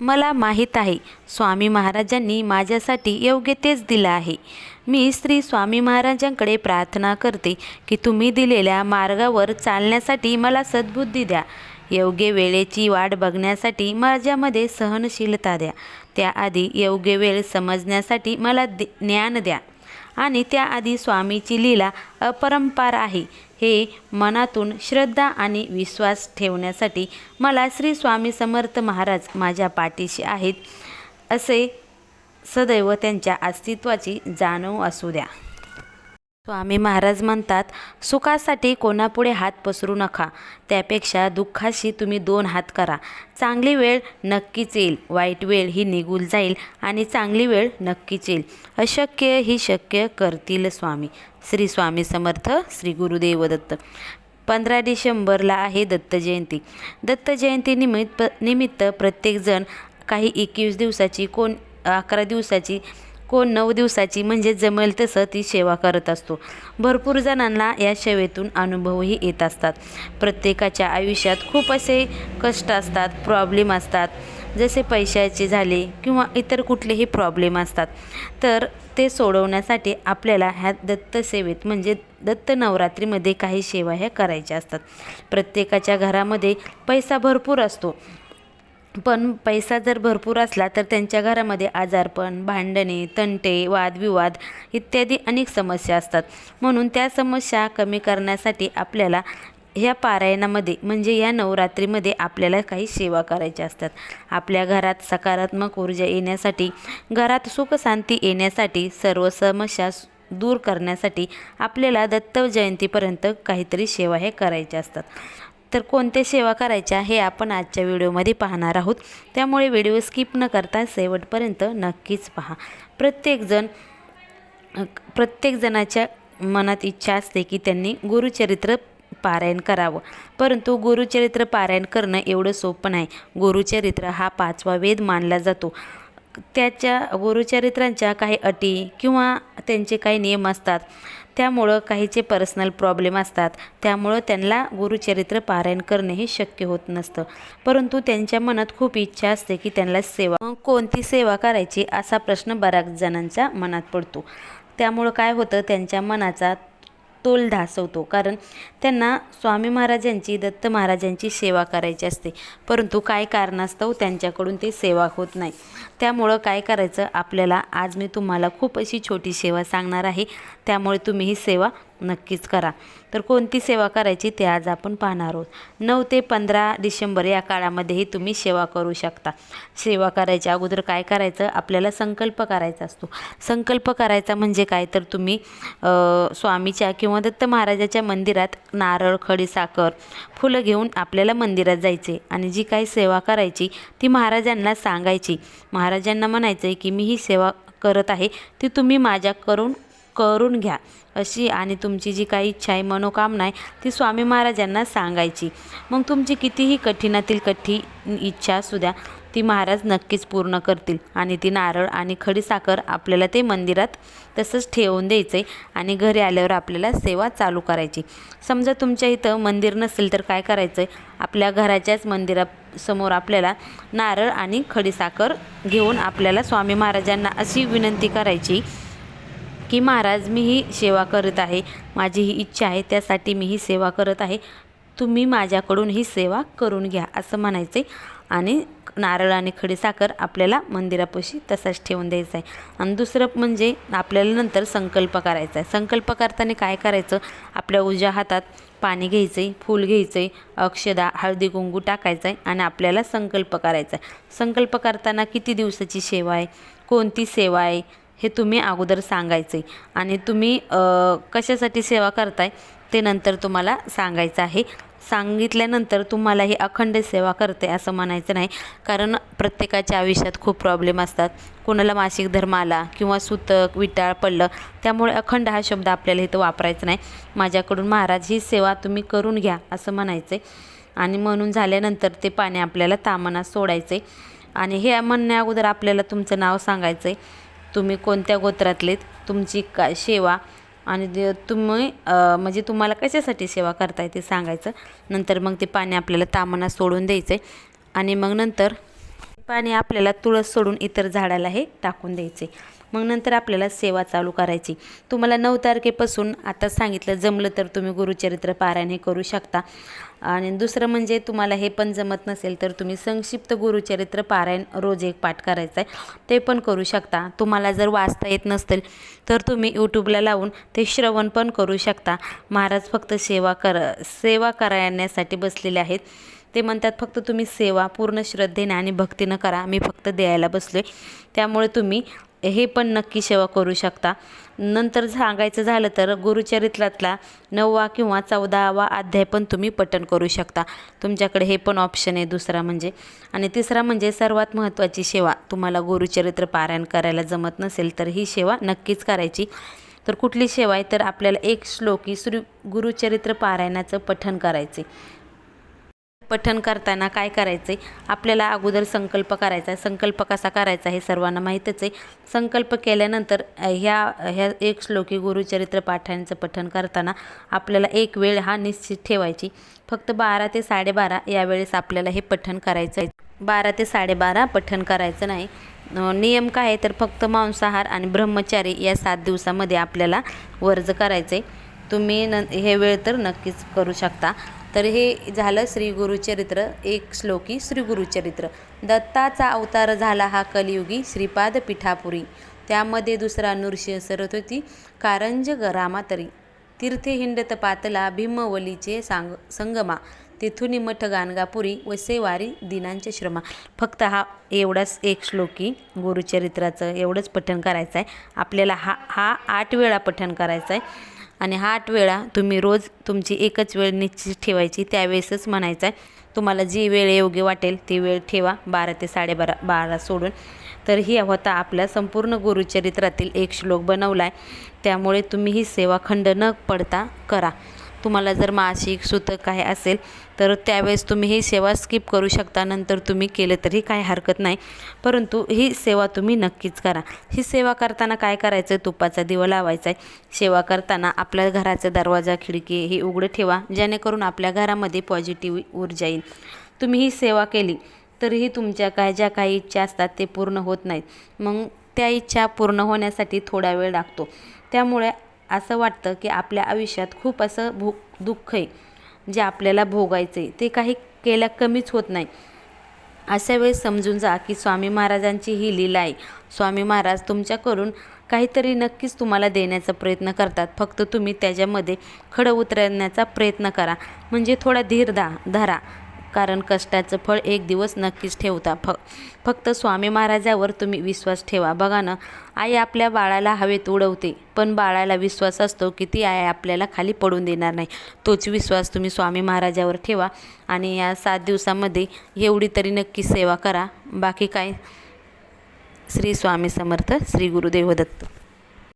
मला माहीत आहे. स्वामी महाराजांनी माझ्यासाठी योग्य तेच दिलं आहे. मी श्री स्वामी महाराजांकडे प्रार्थना करते की तुम्ही दिलेल्या मार्गावर चालण्यासाठी मला सद्बुद्धी द्या. योग्य वेळेची वाट बघण्यासाठी माझ्यामध्ये सहनशीलता द्या. त्याआधी योग्य वेळ समजण्यासाठी मला दि ज्ञान द्या. आणि त्याआधी स्वामीची लीला अपरंपार आहे. हे मनातून श्रद्धा आणि विश्वास ठेवण्यासाठी मला श्री स्वामी समर्थ महाराज माझ्या पाठीशी आहेत असे सदैव त्यांच्या अस्तित्वाची जाणीव असू द्या. स्वामी महाराज म्हणतात सुखासाठी कोणापुढे हात पसरू नका. त्यापेक्षा दुःखाशी तुम्ही दोन हात करा. चांगली वेळ नक्कीच येईल. वाईट वेळ ही निघून जाईल आणि चांगली वेळ नक्कीच येईल. अशक्य ही शक्य करतील स्वामी. श्री स्वामी समर्थ श्री गुरुदेव दत्त. पंधरा डिसेंबरला आहे दत्त जयंती. दत्त जयंती निमित्त निमित्त प्रत्येकजण काही एकवीस दिवसाची कोण अकरा दिवसाची कोण नऊ दिवसाची म्हणजे जमेल तसं ती सेवा करत असतो. भरपूर जणांना या सेवेतून अनुभवही येत असतात. प्रत्येकाच्या आयुष्यात खूप असे कष्ट असतात प्रॉब्लेम असतात. जसे पैशाचे झाले किंवा इतर कुठलेही प्रॉब्लेम असतात. तर ते सोडवण्यासाठी आपल्याला ह्या दत्त सेवेत म्हणजे दत्त नवरात्रीमध्ये काही सेवा ह्या करायच्या असतात. प्रत्येकाच्या घरामध्ये पैसा भरपूर असतो. पण पैसा जर भरपूर असला तर त्यांच्या घरामध्ये आजारपण भांडणे तंटे वादविवाद इत्यादी अनेक समस्या असतात. म्हणून त्या समस्या कमी करण्यासाठी आपल्याला ह्या पारायणामध्ये म्हणजे या नवरात्रीमध्ये आपल्याला काही सेवा करायच्या असतात. आपल्या घरात सकारात्मक ऊर्जा येण्यासाठी घरात सुखशांती येण्यासाठी सर्व समस्या दूर करण्यासाठी आपल्याला दत्त जयंतीपर्यंत काहीतरी सेवा हे करायच्या असतात. तर कोणत्या सेवा करायच्या हे आपण आजच्या व्हिडिओमध्ये पाहणार आहोत. त्यामुळे व्हिडिओ स्किप न करता शेवटपर्यंत नक्कीच पहा. प्रत्येकजण प्रत्येकजणाच्या मनात इच्छा असते की त्यांनी गुरुचरित्र पारायण करावं. परंतु गुरुचरित्र पारायण करणं एवढं सोपं नाही. गुरुचरित्र हा पाचवा वेद मानला जातो. त्याच्या गुरुचरित्रांच्या काही अटी किंवा त्यांचे काही नियम असतात. त्यामुळं काहीचे पर्सनल प्रॉब्लेम असतात. त्यामुळं त्यांना गुरुचरित्र पारायण करणे हे शक्य होत नसतं. परंतु त्यांच्या मनात खूप इच्छा असते की त्यांना सेवा मग कोणती सेवा करायची असा प्रश्न बऱ्याच जणांच्या मनात पडतो. त्यामुळं काय होतं? त्यांच्या मनाचा तोल धासवतो कारण त्यांना स्वामी महाराजांची दत्त महाराजांची सेवा करायची असते. परंतु काय कारणास्तव त्यांच्याकडून ते सेवा होत नाही? त्यामुळं काय करायचं? आपल्याला आज मी तुम्हाला खूप अशी छोटी सेवा सांगणार आहे. त्यामुळे तुम्ही ही सेवा नक्कीच करा. तर कोणती सेवा करायची ते आज आपण पाहणार आहोत. नऊ ते पंधरा डिसेंबर या काळामध्येही तुम्ही सेवा करू शकता. सेवा करायच्या अगोदर काय करायचं? आपल्याला संकल्प करायचा असतो. संकल्प करायचा म्हणजे काय? तर तुम्ही स्वामीच्या किंवा दत्त महाराजाच्या मंदिरात नारळ खडी साखर फुलं घेऊन आपल्याला मंदिरात जायचे आणि जी काही सेवा करायची ती महाराजांना सांगायची. महाराजांना म्हणायचं आहे की मी ही सेवा करत आहे. ती तुम्ही माझ्या करून करून घ्या अशी आणि तुमची जी काही इच्छा आहे मनोकामना आहे ती स्वामी महाराजांना सांगायची. मग तुमची कितीही कठीणातील कठीण इच्छा असू द्या ती महाराज नक्कीच पूर्ण करतील. आणि ती नारळ आणि खडीसाखर आपल्याला ते मंदिरात तसंच ठेवून द्यायचं आहे आणि घरी आल्यावर आपल्याला सेवा चालू करायची. समजा तुमच्या इथं मंदिर नसेल तर काय करायचं आहे आपल्या घराच्याच मंदिरासमोर आपल्याला नारळ आणि खडीसाखर घेऊन आपल्याला स्वामी महाराजांना अशी विनंती करायची की महाराज मी ही सेवा करत आहे. माझी ही इच्छा आहे त्यासाठी मी ही सेवा करत आहे. तुम्ही माझ्याकडून ही सेवा करून घ्या असं म्हणायचं आहे आणि नारळ आणि खडीसाखर आपल्याला मंदिरापाशी तसाच ठेवून द्यायचा आहे. आणि दुसरं म्हणजे आपल्याला नंतर संकल्प करायचा आहे. संकल्प करताना काय करायचं? आपल्या उजव्या हातात पाणी घ्यायचं आहे फूल घ्यायचं आहे अक्षदा हळदी कुंकू टाकायचं आहे आणि आपल्याला संकल्प करायचा आहे. संकल्प करताना किती दिवसाची सेवा आहे? कोणती सेवा आहे? हे तुम्ही अगोदर सांगायचे आणि तुम्ही कशासाठी सेवा करताय ते नंतर तुम्हाला सांगायचं आहे. सांगितल्यानंतर तुम्हाला ही अखंड सेवा करते असं म्हणायचं नाही. कारण प्रत्येकाच्या आयुष्यात खूप प्रॉब्लेम असतात. कोणाला मासिक धर्म आला किंवा सुतक विटाळ पडलं त्यामुळे अखंड हा शब्द आपल्याला इथं वापरायचा नाही. माझ्याकडून महाराज ही सेवा तुम्ही करून घ्या असं म्हणायचं आहे आणि म्हणून झाल्यानंतर ते पाणी आपल्याला तामनात सोडायचं आहे आणि हे म्हणण्या अगोदर आपल्याला तुमचं नाव सांगायचं आहे तुम्ही कोणत्या गोत्रातलेत तुमची का सेवा आणि तुम्ही म्हणजे तुम्हाला कशासाठी सेवा करताय ते सांगायचं. नंतर मग ते पाणी आपल्याला तामाना सोडून द्यायचं आहे आणि मग नंतर पाणी आपल्याला तुळस सोडून इतर झाडाला हे टाकून द्यायचे मग नंतर आपल्याला सेवा चालू करायची. तुम्हाला नऊ तारखेपासून आता सांगितलं जमलं तर तुम्ही गुरुचरित्र पारायण हे करू शकता. आणि दुसरं म्हणजे तुम्हाला हे पण जमत नसेल तर तुम्ही संक्षिप्त गुरुचरित्र पारायण रोज एक पाठ करायचं आहे ते पण करू शकता. तुम्हाला जर वाचता येत नसेल तर तुम्ही यूट्यूबला लावून ते श्रवण पण करू शकता. महाराज फक्त सेवा कर सेवा करण्यासाठी बसलेले आहेत. ते म्हणतात फक्त तुम्ही सेवा पूर्ण श्रद्धेने आणि भक्तीनं करा. मी फक्त द्यायला बसलो आहे त्यामुळे तुम्ही हे पण नक्की सेवा करू शकता. नंतर सांगायचं झालं तर गुरुचरित्रातला नववा किंवा चौदावा अध्याय पण तुम्ही पठण करू शकता. तुमच्याकडे हे पण ऑप्शन आहे दुसरा म्हणजे. आणि तिसरा म्हणजे सर्वात महत्त्वाची सेवा. तुम्हाला गुरुचरित्र पारायण करायला जमत नसेल तर ही सेवा नक्कीच करायची. तर कुठली सेवा आहे? तर आपल्याला एक श्लोकी श्री गुरुचरित्र पारायणाचं पठण करायचे पठन करताना काय करायचं आहे आपल्याला अगोदर संकल्प करायचा आहे. संकल्प कसा करायचा हे सर्वांना माहीतच आहे. संकल्प केल्यानंतर ह्या ह्या एक श्लोकी गुरुचरित्र पाठांचं पठन करताना आपल्याला एक वेळ हा निश्चित ठेवायची. फक्त बारा ते साडेबारा यावेळेस आपल्याला हे पठन करायचं आहे. बारा ते साडेबारा पठन करायचं नाही. नियम काय आहे? तर फक्त मांसाहार आणि ब्रह्मचारी या सात दिवसामध्ये आपल्याला वर्ज करायचं आहे तुम्ही न हे वेळ तर नक्कीच करू शकता. तर हे झालं श्री गुरुचरित्र एक श्लोकी श्री गुरुचरित्र. दत्ताचा अवतार झाला हा कलियुगी श्रीपाद पिठापुरी. त्यामध्ये दुसरा नृसिंह होती कारंज रामातरी. तीर्थे हिंडत पातला भीमवलीचे सांग संगमा. तेथून मठ गाणगापुरी वसेवारी दिनांचे श्रमा. फक्त हा एवढाच एक श्लोकी गुरुचरित्राचं एवढंच पठण करायचं आहे आपल्याला हा हा आठ वेळा पठण करायचं आहे आणि हा आठ वेळा तुम्ही रोज तुमची एकच वेळ निश्चित ठेवायची त्यावेळेसच म्हणायचं आहे. तुम्हाला जी वेळ योग्य वाटेल ती वेळ ठेवा. बारा ते साडेबारा बारा सोडून. तर ही होता आपल्या संपूर्ण गुरुचरित्रातील एक श्लोक बनवला आहे त्यामुळे तुम्ही ही सेवा खंड न पडता करा. तुम्हाला जर मासिक सुतक काय असेल तर त्यावेळेस तुम्ही ही सेवा स्किप करू शकता. नंतर तुम्ही केलं तरी काही हरकत नाही. परंतु ही सेवा तुम्ही नक्कीच करा. ही सेवा करताना काय करायचं? तुपाचा दिवा लावायचा आहे सेवा करताना आपल्या घराचा दरवाजा खिडकी हे उघडं ठेवा. जेणेकरून आपल्या घरामध्ये पॉझिटिव्ह ऊर्जा येईल. तुम्ही ही सेवा केली तरीही तुमच्या काय ज्या काही इच्छा असतात ते पूर्ण होत नाहीत. मग त्या इच्छा पूर्ण होण्यासाठी थोडा वेळ लागतो. त्यामुळे असं वाटतं की आपल्या आयुष्यात खूप असं भू दुःख आहे जे आपल्याला भोगायचं आहे ते काही केल्या कमीच होत नाही. अशा वेळेस समजून जा की स्वामी महाराजांची ही लीला आहे. स्वामी महाराज तुमच्याकडून काहीतरी नक्कीच तुम्हाला देण्याचा प्रयत्न करतात. फक्त तुम्ही त्याच्यामध्ये खडं उतरण्याचा प्रयत्न करा. म्हणजे थोडा धीर दा धरा. कारण कष्टाचं फळ एक दिवस नक्कीच ठेवता. फ फक्त स्वामी महाराजावर तुम्ही विश्वास ठेवा. बघा ना आई आपल्या बाळाला हवेत उडवते पण बाळाला विश्वास असतो की ती आई आपल्याला खाली पडून देणार नाही. तोच विश्वास तुम्ही स्वामी महाराजावर ठेवा आणि या सात दिवसामध्ये एवढी तरी नक्की सेवा करा. बाकी काय? श्री स्वामी समर्थ श्री गुरुदेव दत्त.